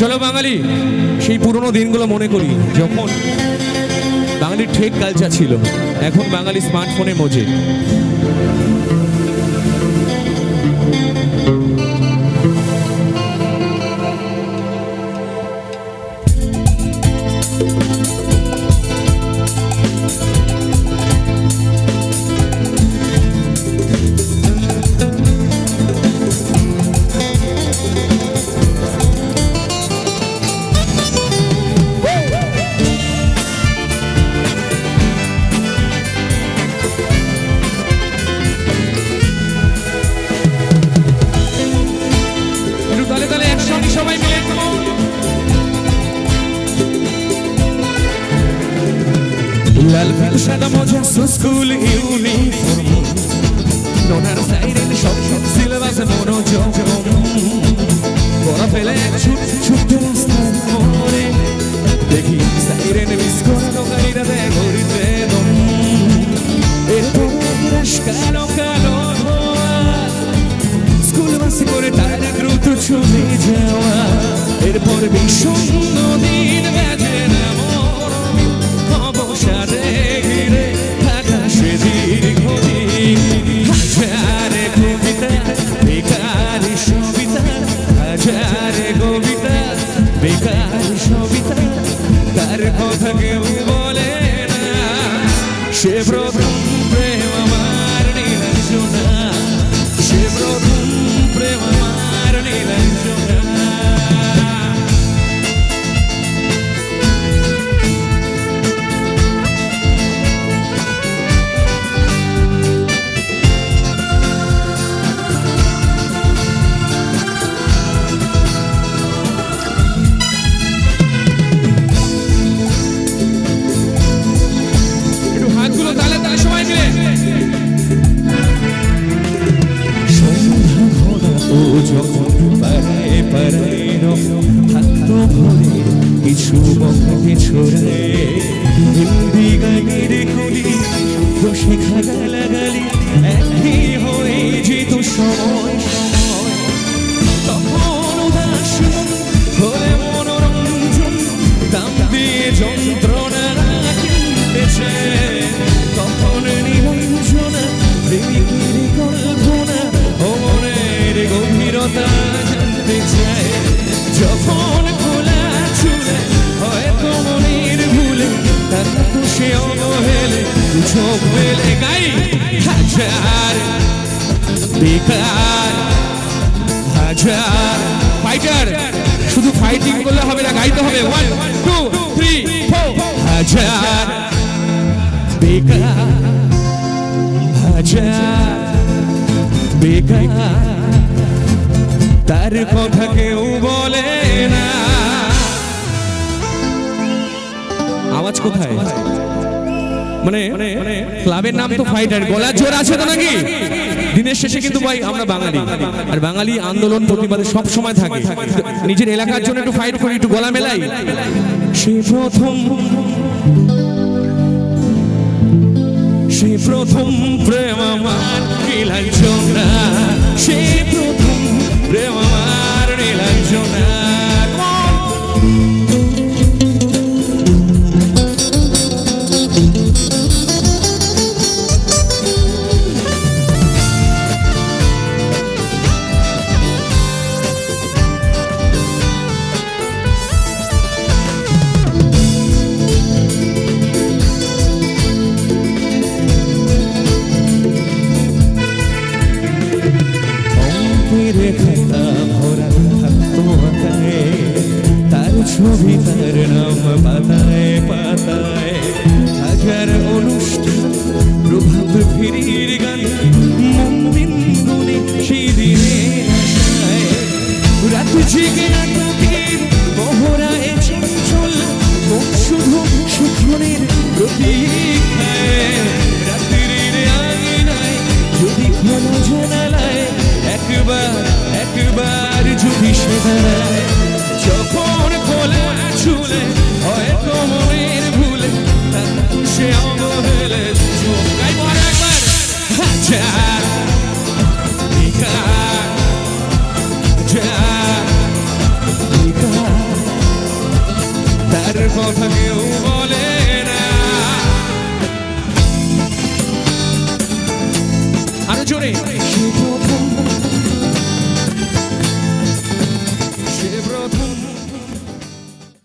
চলো বাঙালি, সেই পুরনো দিনগুলো মনে করি। যখন বাঙালির ঠেক কালচার ছিল, এখন বাঙালি স্মার্টফোনে মজে। লাল সাদা মজা স্কুল ইউনিফর্ম। নোনার সাইরেন সব সব সিলেবাসে মনোযোগ পড়া ফেলে ছুট ছুটতে রাস্তার মোড়ে। দেখি সাইরেন মিস করা দোকানিরা দেয় ঘড়িতে দম। রাশ কালো কালো স্কুল বাসে করে তার দ্রুত চলে যাওয়া। এরপর বিষণ্ণ দিন বেজে সে যখন পাড়ায় পাড়ায় হাত ভরে কিছু বকে ছড়ায় হাজার, বেকার, হাজার। ফাইটার শুধু ফাইটিং করলে হবে না, গাইতে হবে। ওয়ান টু থ্রি ফোর হাজার, বেকার হাজার, বেকার। তার কথা কেউ বলে না। আওয়াজ কোথায়? মানে ক্লাবের নাম তো ফাইটার গলার জোর আছে তো নাকি? দিনের শেষে কিন্তু ভাই আমরা বাঙালি। আর বাঙালি আন্দোলন, প্রতিবাদে সব সময় থাকে। নিজের এলাকার জন্য একটু ফাইট করি, একটু গলা মেলাই। সে প্রথম সে প্রথম প্রেম আমার সে প্রথম প্রেম আমার। তার পাতায় পাতায় হাজার অনুষ্ঠান প্রভাত ফিরির গান মন্দিন গুনে সেই রাত জেগে নাটকের মহড়ায় চঞ্চল শুধু সুখনের প্রতীক্ষায় রাত্রির আঙিনায় যদি খোলা জানালায় একবার একবার যদি সে দাঁড়ায় কথা কেউ বলে না আরো জোরে